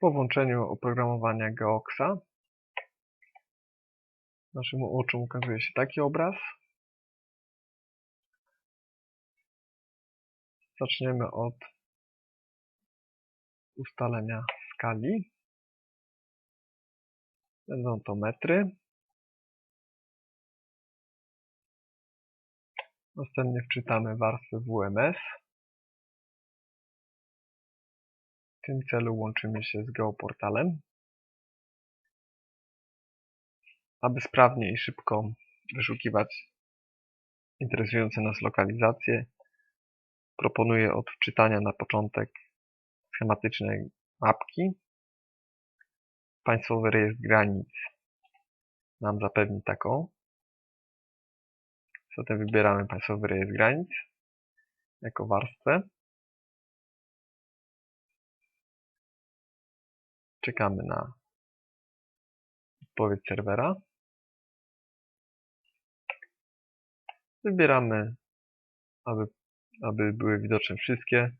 Po włączeniu oprogramowania Geoxa naszym oczom ukazuje się taki obraz. Zaczniemy od ustalenia skali. Będą to metry. Następnie wczytamy warstwę WMS. W tym celu łączymy się z geoportalem. Aby sprawnie i szybko wyszukiwać interesujące nas lokalizacje, proponuję od wczytania na początek schematycznej mapki. Państwowy rejestr granic nam zapewni taką. Zatem wybieramy Państwowy rejestr granic jako warstwę. Czekamy na odpowiedź serwera. Wybieramy, aby, aby były widoczne wszystkie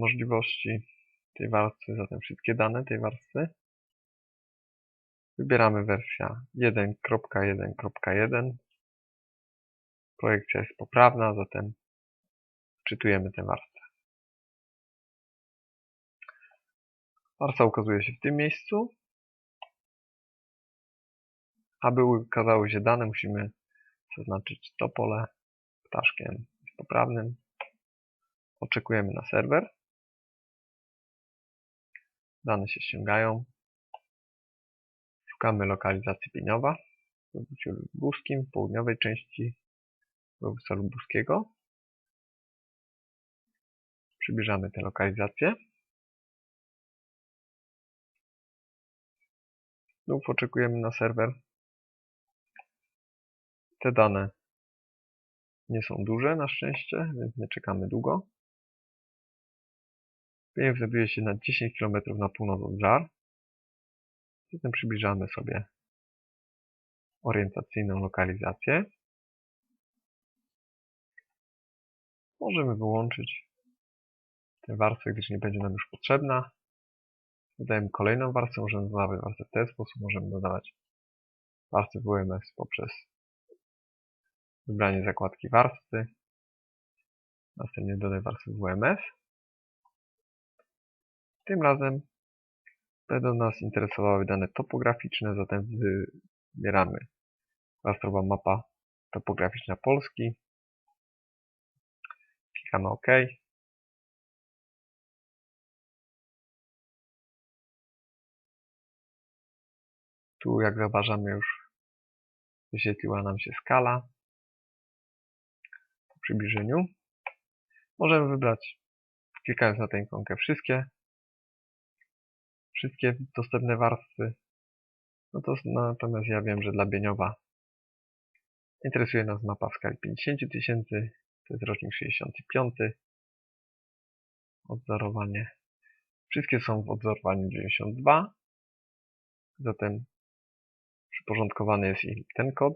możliwości tej warstwy, zatem wszystkie dane tej warstwy. Wybieramy wersja 1.1.1. Projekcja jest poprawna, zatem wczytujemy tę warstwę. Warstwa ukazuje się w tym miejscu. Aby ukazały się dane, musimy zaznaczyć to pole ptaszkiem poprawnym. Oczekujemy na serwer. Dane się ściągają. Szukamy lokalizacji pieniowa w województwie lubuskim, południowej części województwa lubuskiego. Przybliżamy tę lokalizację. Znów oczekujemy na serwer. Te dane nie są duże na szczęście, więc nie czekamy długo. Pieniądz znajduje się na 10 km na północ od Żar. Zatem przybliżamy sobie orientacyjną lokalizację. Możemy wyłączyć tę warstwę, gdyż nie będzie nam już potrzebna. Dodajemy kolejną warstwę, możemy dodawać warstwę w ten sposób, możemy dodawać warstwę WMS poprzez wybranie zakładki warstwy. Następnie dodaj warstwę WMS. Tym razem będą nas interesowały dane topograficzne, zatem wybieramy rastrowa mapa topograficzna Polski. Klikamy OK. Tu jak zauważamy już wyświetliła nam się skala po przybliżeniu. Możemy wybrać, klikając na tę ikonkę, wszystkie wszystkie dostępne warstwy. No to natomiast ja wiem, że dla Bieniowa interesuje nas mapa w skali 50 tysięcy. To jest rocznik 65. Odzorowanie. Wszystkie są w odzorowaniu 92. Zatem przyporządkowany jest im ten kod.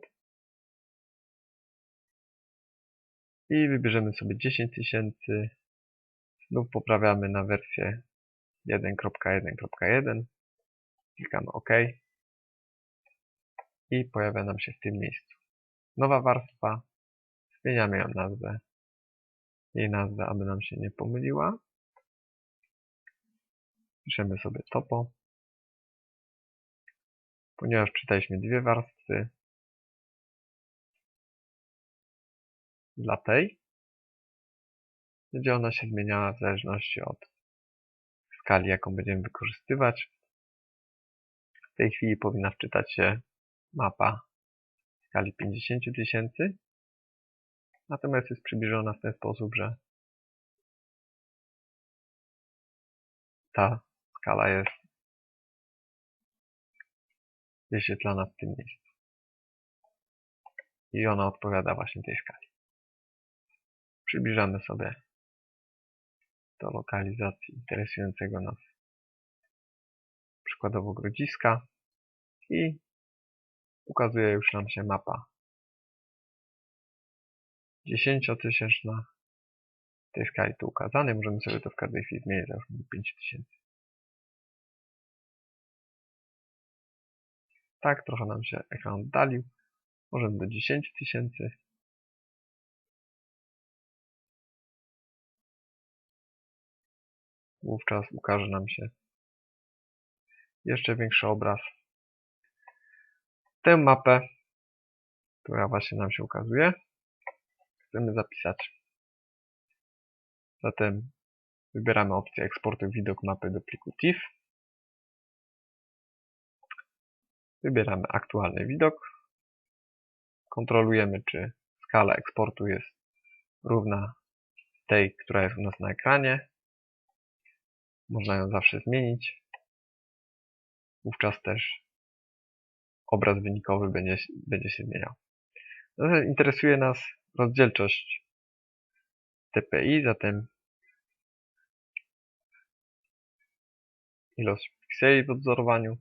I wybierzemy sobie 10 tysięcy. Znów poprawiamy na wersję 1.1.1. Klikamy OK. I pojawia nam się w tym miejscu. Nowa warstwa. Zmieniamy ją nazwę. Jej nazwę, aby nam się nie pomyliła. Piszemy sobie topo. Ponieważ czytaliśmy dwie warstwy dla tej, będzie ona się zmieniała w zależności od skali, jaką będziemy wykorzystywać. W tej chwili powinna wczytać się mapa w skali 50 tysięcy. Natomiast jest przybliżona w ten sposób, że ta skala jest wyświetlana w tym miejscu. I ona odpowiada właśnie tej skali. Przybliżamy sobie do lokalizacji interesującego nas przykładowo grodziska i ukazuje już nam się mapa 10-tysięczna w tej skali tu ukazanej. Możemy sobie to w każdej chwili zmienić, załóżmy do 5000. Tak, trochę nam się ekran oddalił. Możemy do 10 tysięcy. Wówczas ukaże nam się jeszcze większy obraz. Tę mapę, która właśnie nam się ukazuje, chcemy zapisać. Zatem wybieramy opcję eksportu widok mapy do pliku TIFF. Wybieramy aktualny widok. Kontrolujemy, czy skala eksportu jest równa tej, która jest u nas na ekranie. Można ją zawsze zmienić. Wówczas też obraz wynikowy będzie, będzie się zmieniał. Interesuje nas rozdzielczość TPI, zatem ilość pikseli w odzorowaniu.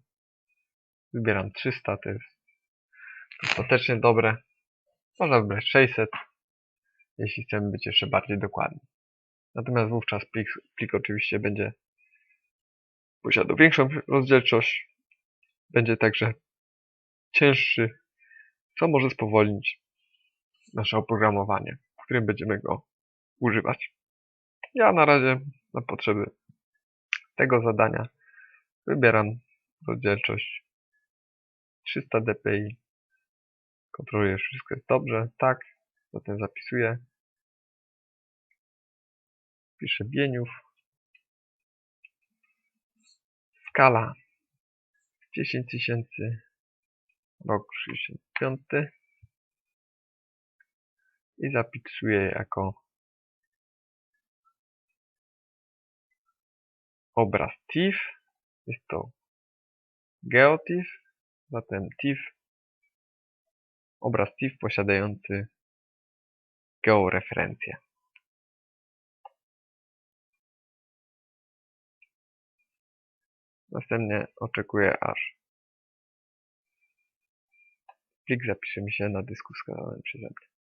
Wybieram 300, to jest dostatecznie dobre. Można wybrać 600, jeśli chcemy być jeszcze bardziej dokładni. Natomiast wówczas plik, plik oczywiście będzie posiadał większą rozdzielczość, będzie także cięższy, co może spowolnić nasze oprogramowanie, w którym będziemy go używać. Ja na razie na potrzeby tego zadania wybieram rozdzielczość 300 dpi. Kontroluję, że wszystko jest dobrze. Tak, zatem zapisuję. Piszę Bieniów. Skala 10 tysięcy, rok 65 i zapisuję jako obraz TIFF. Jest to GeoTIFF, zatem TIFF, obraz TIFF posiadający georeferencję. Następnie oczekuję aż plik zapisze mi się na dysku wskazanym przeze mnie.